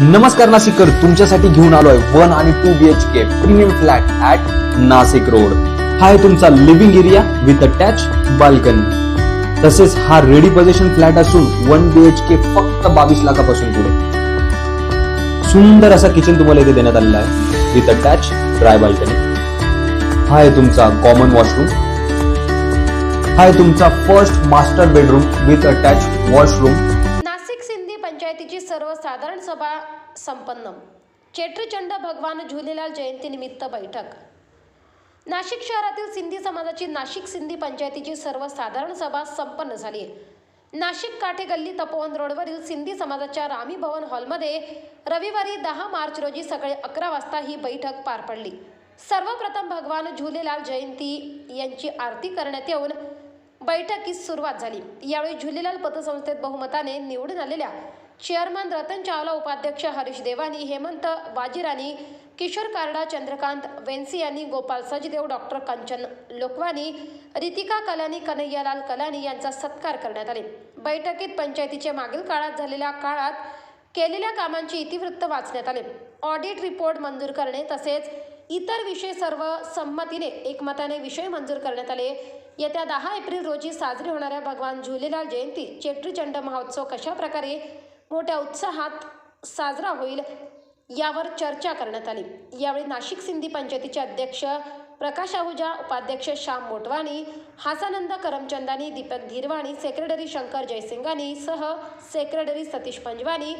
नमस्कार नाशिककर तुमच्यासाठी घेऊन आलोय वन आणि two B H K premium flat at Nashik road. हा आहे तुमचा living area with attach balcony तसेच हा रेडी पोझिशन फ्लॅट असून वन बी एच के फक्त बावीस लाखापासून पुढे. सुंदर असा किचन तुम्हाला इथे देण्यात आलेला आहे विथ अटॅच ड्राय बाल्कनी हा आहे तुमचा कॉमन वॉशरूम हा आहे तुमचा first master bedroom with attach washroom पंचायतीची सर्वसाधारण सभा संपन्न. चेट्रीचंड भगवान झुलेलाल जयंतीनिमित्त बैठक. नाशिक शहरातील सिंधी समाजाची नाशिक सिंधी पंचायतीची सर्वसाधारण सभा संपन्न झाली. आहे नाशिक काठे गल्ली तपोवन रोडवरील सिंधी समाजाच्या रामी भवन हॉलमध्ये रविवारी दहा मार्च रोजी सकाळी अकरा वाजता ही बैठक पार पडली. सर्वप्रथम भगवान झुलेलाल जयंती यांची आरती करण्यात येऊन बैठकीस सुरुवात झाली. यावेळी झुलेलाल पतसंस्थेत बहुमताने निवडून आलेल्या चेअरमन रतन चावला उपाध्यक्ष हरीश देवानी हेमंत वाजीरानी किशोर कारडा चंद्रकांत वेन्सी यांनी गोपाल सजदेव डॉक्टर कंचन लोकवानी रितिका कलानी कन्हैयालाल कलानी यांचा सत्कार करण्यात आले. बैठकीत पंचायतीचे मागील काळात झालेल्या काळात केलेल्या कामांची इतिवृत्त वाचण्यात आले. ऑडिट रिपोर्ट मंजूर करणे तसेच इतर विषय सर्व संमतीने एकमताने विषय मंजूर करण्यात आले. येत्या दहा एप्रिल रोजी साजरी होणाऱ्या भगवान झुलेलाल जयंती चेट्रीचंड महोत्सव कशा प्रकारे मोठ्या उत्साहात साजरा होईल यावर चर्चा करण्यात आली. यावेळी नाशिक सिंधी पंचायतीचे अध्यक्ष प्रकाश आहुजा उपाध्यक्ष श्याम मोटवाणी हासानंद करमचंदानी दीपक धीरवाणी सेक्रेटरी शंकर जयसिंगानी सह सेक्रेटरी सतीश पंजवानी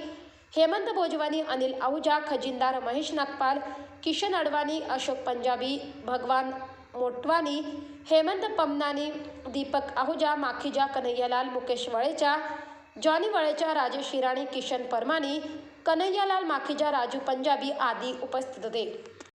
हेमंत भोजवानी अनिल आहुजा खजिनदार महेश नागपाल किशन अडवाणी अशोक पंजाबी भगवान मोटवानी हेमंत पमनानी दीपक आहुजा माखीजा कन्हैयालाल मुकेश वळेचा जॉनी वळेचा राजेश हिराणी किशन परमानी कन्हैयालाल माखीजा राजू पंजाबी आदी उपस्थित होते.